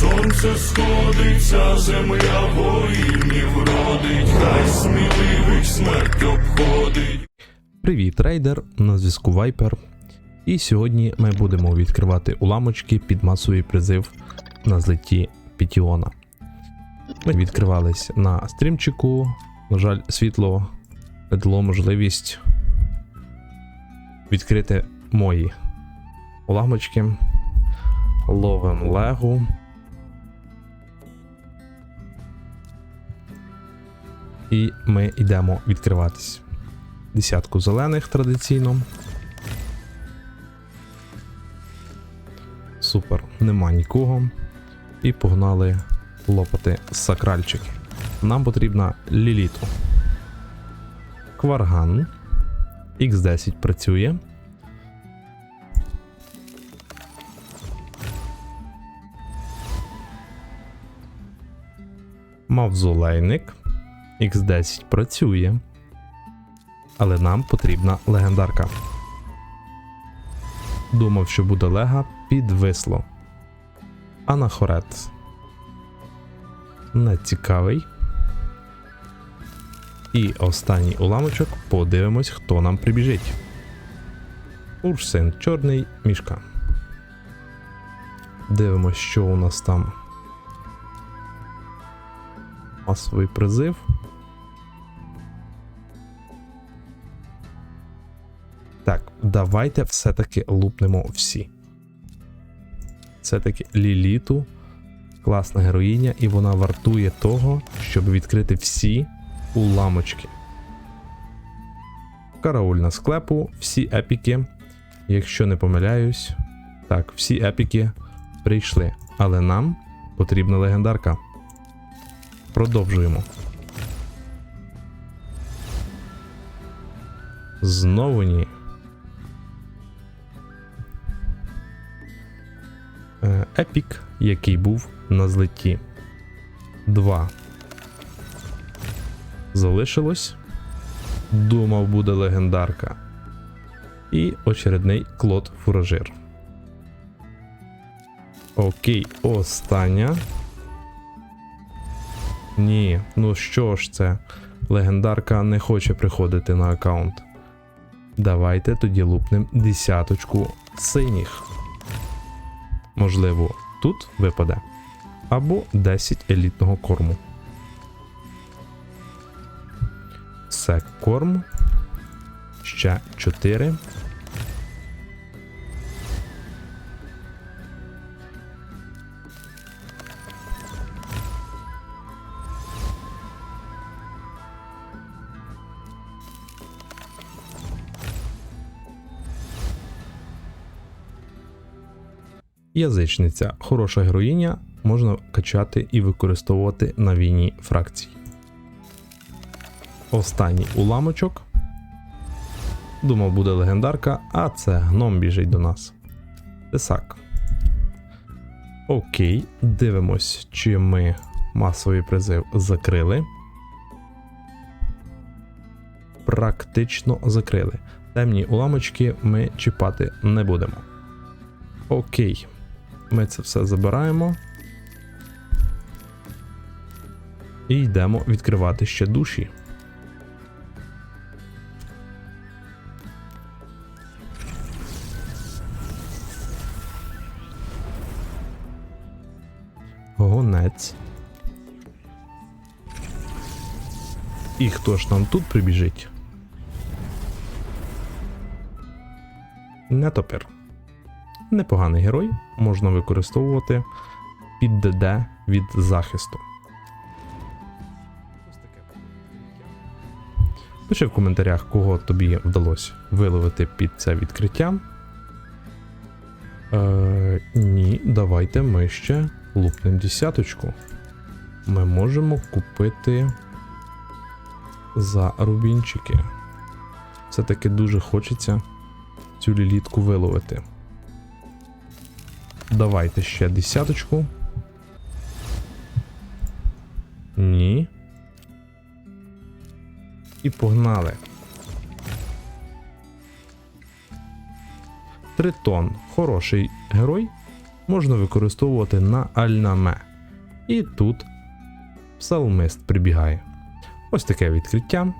сонце сходиться, земля воїнів родить, хай сміливих смерть обходить. Привіт, рейдер! На зв'язку Вайпер. І сьогодні ми будемо відкривати уламочки під масовий призив на злеті Пітіона. Ми відкривались на стрімчику. На жаль, світло не дало можливість відкрити мої уламочки. Ловим легу. І ми йдемо відкриватись десятку зелених традиційно. Супер, нема нікого. І погнали лопати сакральчики. Нам потрібна ліліту. Кварган. Х10 працює. Мавзолейник. Х10 працює. Але нам потрібна легендарка. Думав, що буде лега, підвисло. Анахорет. Не цікавий. І останній уламочок подивимось, хто нам прибіжить. Урсин, чорний мішка. Дивимось, що у нас там. Масовий призив. Так, давайте все-таки лупнемо всі. Все-таки Ліліту класна героїня, і вона вартує того, щоб відкрити всі уламочки. Караульна склепу, всі епіки. Якщо не помиляюсь, так, всі епіки прийшли. Але нам потрібна легендарка. Продовжуємо. Знову ні. Епік, який був на злеті. 2. Залишилось. Думав, буде легендарка. І очередний клод фуражир. Окей, остання. Ні, ну що ж це? Легендарка не хоче приходити на аккаунт. Давайте тоді лупнем десяточку синіх. Можливо, тут випаде. Або 10 елітного корму. Сек корм. Ще 4. Язичниця хороша героїня, можна качати і використовувати на війні фракцій. Останній уламочок. Думав, буде легендарка, а це гном біжить до нас. Тесак. Окей, дивимось, чи ми масовий призив закрили. Практично закрили. Темні уламочки ми чіпати не будемо. Окей. Ми це все забираємо. І йдемо відкривати ще душі. Гонець. І хто ж нам тут прибіжить? Нетопір. Непоганий герой, можна використовувати під ДД від захисту. Пиши в коментарях, кого тобі вдалося виловити під це відкриття. Е, ні, давайте ми ще лупнем десяточку. Ми можемо купити за рубінчики. Все-таки дуже хочеться цю лілітку виловити. Давайте ще десяточку. Ні. І погнали. Тритон. Хороший герой. можна використовувати на альнаме. І тут псалмист прибігає. Ось таке відкриття.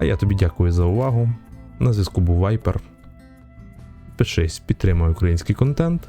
А я тобі дякую за увагу. На зв'язку був Вайпер. Пишись, підтримай український контент